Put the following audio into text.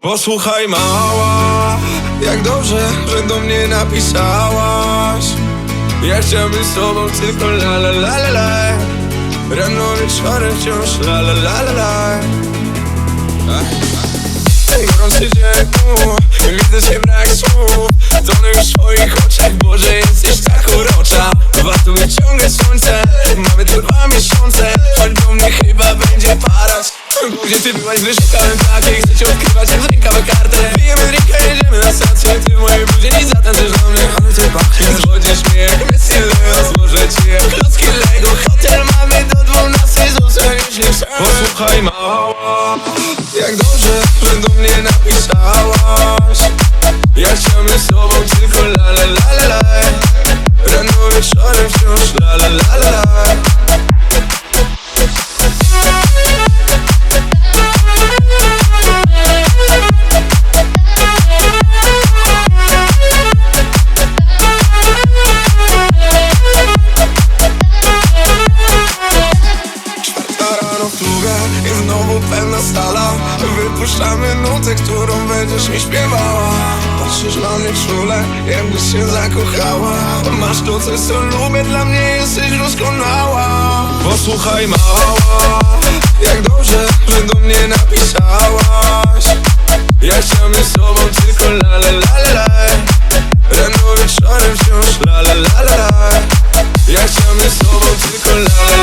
Posłuchaj mała, jak dobrze, że do mnie napisałaś. Ja chciałbym z tobą tylko la la la la la. Rano wieczorem wciąż la la la la la. Gorący dzień, widzę się brak słów. Już w twoich oczach, Boże jesteś tak urocza. Warto wyciągać słońce, mamy tu dwa miesiące. Chodź do mnie chyba będzie paras Gdzie ty byłaś, gdy szukałem takiej Chcę cię odkrywać jak z rękawa kartę Pijemy drinka, jedziemy na stację Ty w mojej bluzie nie zatańczysz do mnie. Ale ty pachniesz Zwodzisz mnie jak Messi Leo Złożę ci jak klocki Lego Hotel mamy do dwunastej Zostaniesz nie sam Posłuchaj mała. Jak dobrze, że do mnie napisałaś pełna stala Wypuszczamy nutę, którą będziesz mi śpiewała. Patrzysz na mnie czule, jakbyś się zakochała. Masz to coś, co lubię, dla mnie jesteś doskonała. Posłuchaj mała, jak dobrze, że do mnie napisałaś. Ja chciałem z sobą tylko la la la la Rano wieczorem wciąż la la la la Ja chciałem z sobą tylko la